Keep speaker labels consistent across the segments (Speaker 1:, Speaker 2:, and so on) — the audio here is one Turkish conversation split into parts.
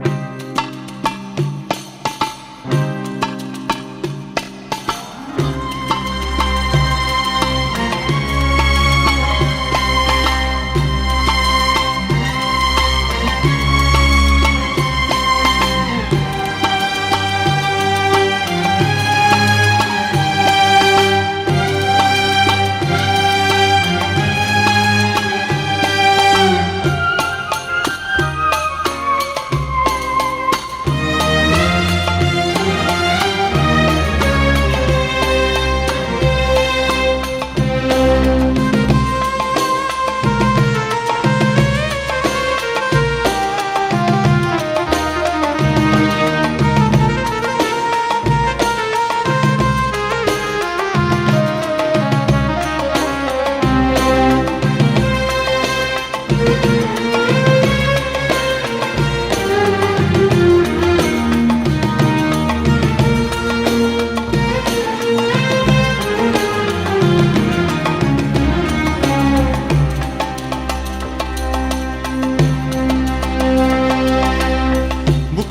Speaker 1: Bu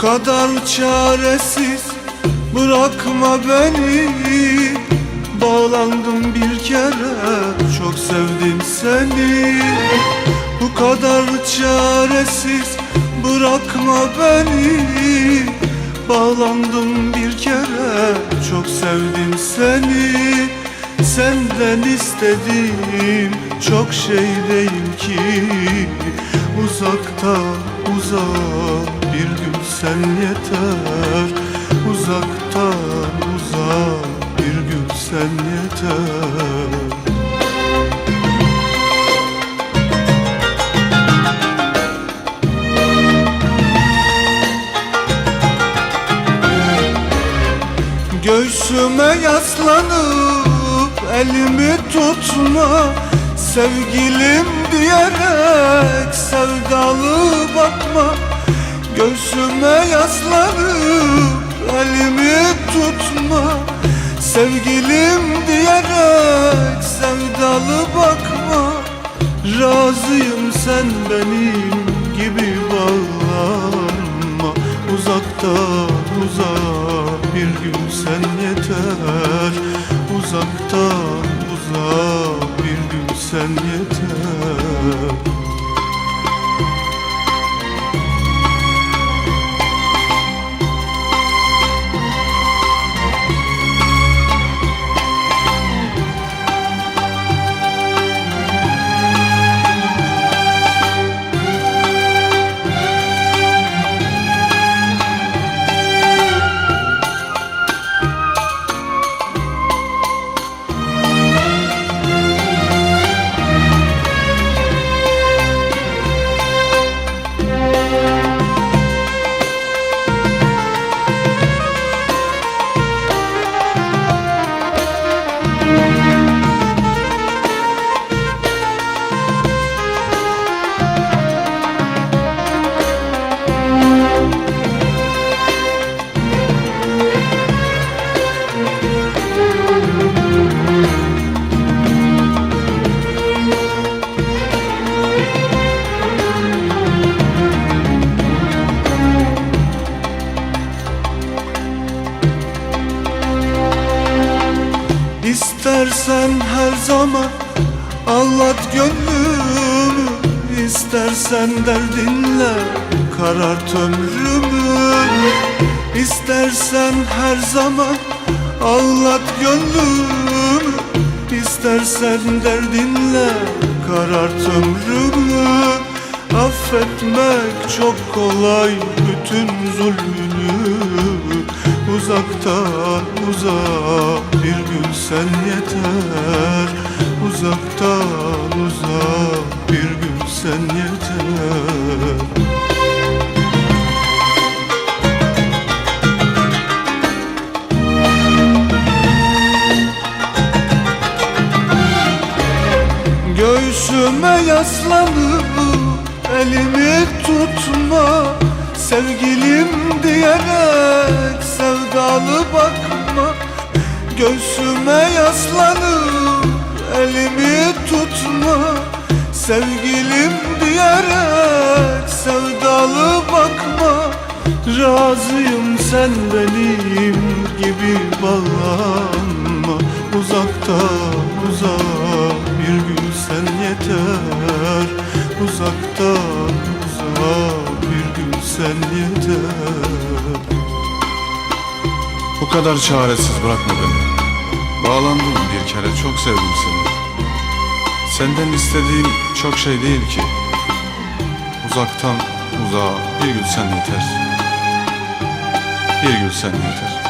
Speaker 1: kadar çaresiz. Bırakma beni. Bağlandım bir kere. Çok sevdim seni. Bu kadar çaresiz. Bırakma beni. Bağlandım bir kere. Çok sevdim seni Senden istediğim çok şey değil ki. Uzakta uzak bir gün sen yeter. Uzaktan uzak bir gün sen yeter. Göğsüme yaslanıp elimi tutma Sevgilim diyerek sevdalı bakma. Göğsüme yaslanıp elimi tutma Sevgilim diyerek sevdalı bakma. Razıyım sen benim gibi bağlanma Uzaktan uzak bir gün sen yeter İstersen her zaman Anlat gönlümü İstersen derdinle Karart ömrümü İstersen her zaman Anlat gönlümü İstersen derdinle Karart ömrümü Affetmek çok kolay Bütün zulmünü Uzaktan uzak bir gün sen yeter. Uzaktan uzak bir gün sen yeter. Göğsüme yaslanıp elimi tutma Sevgilim diyerek sevdalı bakma Göğsüme yaslanıp elimi tutma. Sevgilim diyerek sevdalı bakma. Razıyım sen benim gibi bağlanma. Uzaktan uzağa bir gün sen yeter. Uzaktan uzağa bir gün sen yeter
Speaker 2: Bu kadar çaresiz bırakma beni. Bağlandım bir kere çok sevdim seni. Senden istediğim çok şey değil ki. Uzaktan uzağa bir gün sen yeter. Bir gün sen yeter